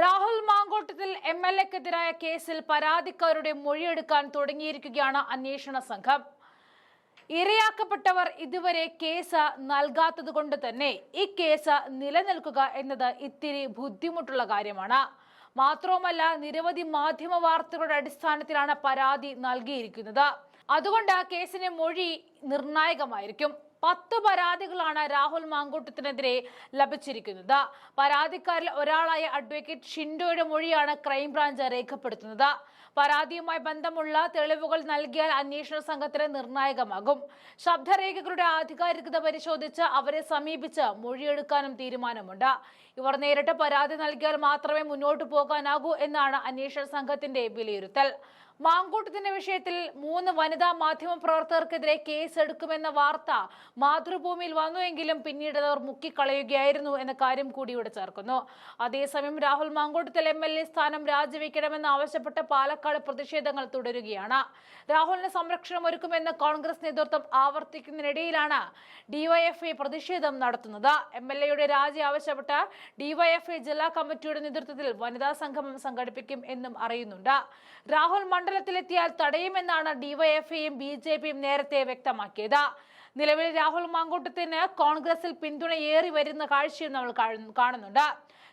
Rahul Mamkootathil M L എക്കെതിരായ കേസിൽ പരാതിക്കാരുടെ മൊഴിയെടുക്കാൻ തുടങ്ങിയിരിക്കുകയാണ് അന്വേഷണ സംഘം. ഇരയാക്കപ്പെട്ടവർ ഇതുവരെ കേസ് നൽകാത്തത് കൊണ്ട് തന്നെ ഈ കേസ് നിലനിൽക്കുക എന്നത് ഇത്തിരി ബുദ്ധിമുട്ടുള്ള കാര്യമാണ്. മാത്രവുമല്ല നിരവധി മാധ്യമ വാർത്തകളുടെ അടിസ്ഥാനത്തിലാണ് പരാതി നൽകിയിരിക്കുന്നത്. അതുകൊണ്ട് ആ കേസിന്റെ മൊഴി നിർണായകമായിരിക്കും. പത്ത് പരാതികളാണ് രാഹുൽ മാങ്കൂട്ടത്തിനെതിരെ ലഭിച്ചിരിക്കുന്നത്. പരാതിക്കാരിൽ ഒരാളായ അഡ്വക്കേറ്റ് ഷിൻഡോയുടെ മൊഴിയാണ് ക്രൈംബ്രാഞ്ച് രേഖപ്പെടുത്തുന്നത്. പരാതിയുമായി ബന്ധമുള്ള തെളിവുകൾ നൽകിയാൽ അന്വേഷണ സംഘത്തിന് നിർണായകമാകും. ശബ്ദരേഖകളുടെ ആധികാരികത പരിശോധിച്ച് അവരെ സമീപിച്ച് മൊഴിയെടുക്കാനും തീരുമാനമുണ്ട്. ഇവർ നേരിട്ട് പരാതി നൽകിയാൽ മാത്രമേ മുന്നോട്ടു പോകാനാകൂ എന്നാണ് അന്വേഷണ സംഘത്തിന്റെ വിലയിരുത്തൽ. മാങ്കൂട്ടത്തിന്റെ വിഷയത്തിൽ മൂന്ന് വനിതാ മാധ്യമ പ്രവർത്തകർക്കെതിരെ കേസ് എടുക്കുമെന്ന വാർത്ത മാതൃഭൂമിയിൽ വന്നുവെങ്കിലും പിന്നീട് അവർ മുക്കിക്കളയുകയായിരുന്നു എന്ന കാര്യം കൂടി ഇവിടെ ചേർക്കുന്നു. അതേസമയം Rahul Mamkootathil M L A സ്ഥാനം രാജിവെക്കണമെന്ന് ആവശ്യപ്പെട്ട പാലക്കാട് പ്രതിഷേധങ്ങൾ തുടരുകയാണ്. രാഹുലിന് സംരക്ഷണം ഒരുക്കുമെന്ന് കോൺഗ്രസ് നേതൃത്വം ആവർത്തിക്കുന്നതിനിടയിലാണ് ഡിവൈഎഫ്ഐ പ്രതിഷേധം നടത്തുന്നത്. എം എൽ എയുടെ രാജി ആവശ്യപ്പെട്ട് ഡിവൈഎഫ്ഐ ജില്ലാ കമ്മിറ്റിയുടെ നേതൃത്വത്തിൽ വനിതാ സംഗമം സംഘടിപ്പിക്കും എന്നും അറിയുന്നുണ്ട്. രാഹുൽ മണ്ഡലത്തിലെത്തിയാൽ തടയുമെന്നാണ് ഡിവൈഎഫ്ഐയും ബി ജെ പിയും നേരത്തെ വ്യക്തമാക്കിയത്. നിലവിൽ രാഹുൽ മാങ്കൂട്ടത്തിന് കോൺഗ്രസിൽ പിന്തുണ ഏറി വരുന്ന കാഴ്ചയും നമ്മൾ കാണു- കാണുന്നുണ്ട്.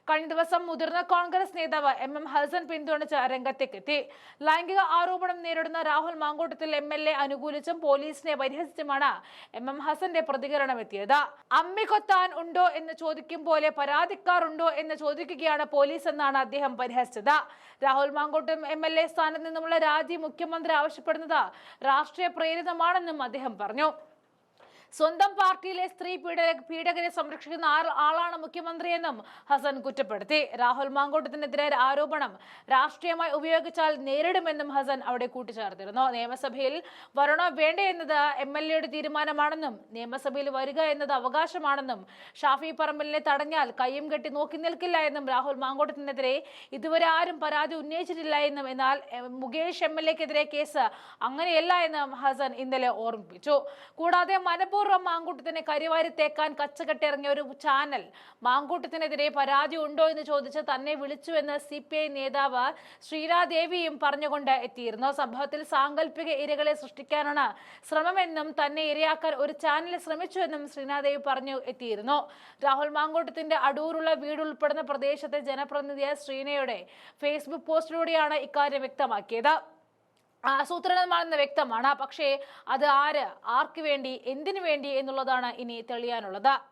കഴിഞ്ഞ ദിവസം മുതിർന്ന കോൺഗ്രസ് നേതാവ് എം എം ഹസൻ പിന്തുണച്ച് രംഗത്തേക്കെത്തി. ലൈംഗിക ആരോപണം നേരിടുന്ന Rahul Mamkootathil M L A അനുകൂലിച്ചും പോലീസിനെ പരിഹസിച്ചുമാണ് എം എം ഹസന്റെ പ്രതികരണം എത്തിയത്. അമ്മിക്കൊത്താൻ ഉണ്ടോ എന്ന് ചോദിക്കും പോലെ പരാതിക്കാറുണ്ടോ എന്ന് ചോദിക്കുകയാണ് പോലീസ് എന്നാണ് അദ്ദേഹം പരിഹസിച്ചത്. Rahul Mamkootam M L A സ്ഥാനത്ത് നിന്നുമുള്ള രാജി മുഖ്യമന്ത്രി ആവശ്യപ്പെടുന്നത് രാഷ്ട്രീയ പ്രേരിതമാണെന്നും അദ്ദേഹം പറഞ്ഞു. സ്വന്തം പാർട്ടിയിലെ സ്ത്രീ പീഡക പീഡകരെ സംരക്ഷിക്കുന്ന ആളാണ് മുഖ്യമന്ത്രിയെന്നും ഹസൻ കുറ്റപ്പെടുത്തി. രാഹുൽ മാങ്കോട്ടത്തിനെതിരെ ആരോപണം രാഷ്ട്രീയമായി ഉപയോഗിച്ചാൽ നേരിടുമെന്നും ഹസൻ അവിടെ കൂട്ടിച്ചേർത്തിരുന്നു. നിയമസഭയിൽ വരണോ വേണ്ടേ എന്നത് എം എൽ എയുടെ തീരുമാനമാണെന്നും നിയമസഭയിൽ വരിക എന്നത് അവകാശമാണെന്നും ഷാഫി പറമ്പലിനെ തടഞ്ഞാൽ കയ്യും കെട്ടി നോക്കി നിൽക്കില്ല എന്നും രാഹുൽ മാങ്കോട്ടത്തിനെതിരെ ഇതുവരെ ആരും പരാതി ഉന്നയിച്ചിട്ടില്ല എന്നും എന്നാൽ മുകേഷ് എം എൽ എക്കെതിരെ കേസ് അങ്ങനെയല്ല എന്നും ഹസൻ ഇന്നലെ ഓർമ്മിപ്പിച്ചു. കൂടാതെ മനഃപൂർവം മാങ്കൂട്ടത്തിനെ കരിവാരി തേക്കാൻ കച്ചകെട്ടിറങ്ങിയ ഒരു ചാനൽ. മാങ്കൂട്ടത്തിനെതിരെ പരാതി ഉണ്ടോ എന്ന് ചോദിച്ച് തന്നെ വിളിച്ചുവെന്ന് സി പി ഐ നേതാവ് ശ്രീരാദേവിയും പറഞ്ഞുകൊണ്ട് എത്തിയിരുന്നു. സംഭവത്തിൽ സാങ്കല്പിക ഇരകളെ സൃഷ്ടിക്കാനാണ് ശ്രമമെന്നും തന്നെ ഇരയാക്കാൻ ഒരു ചാനൽ ശ്രമിച്ചുവെന്നും ശ്രീനാദേവി പറഞ്ഞു എത്തിയിരുന്നു. രാഹുൽ മാങ്കൂട്ടത്തിന്റെ അടൂറുള്ള വീട് ഉൾപ്പെടുന്ന പ്രദേശത്തെ ജനപ്രതിനിധിയായ ശ്രീനയുടെ ഫേസ്ബുക്ക് പോസ്റ്റിലൂടെയാണ് ഇക്കാര്യം വ്യക്തമാക്കിയത്. ആസൂത്രിതമാണെന്ന് വ്യക്തമാണ്. പക്ഷേ അത് ആര്? ആർക്ക് വേണ്ടി? എന്തിനു വേണ്ടി? എന്നുള്ളതാണ് ഇനി തെളിയാനുള്ളത്.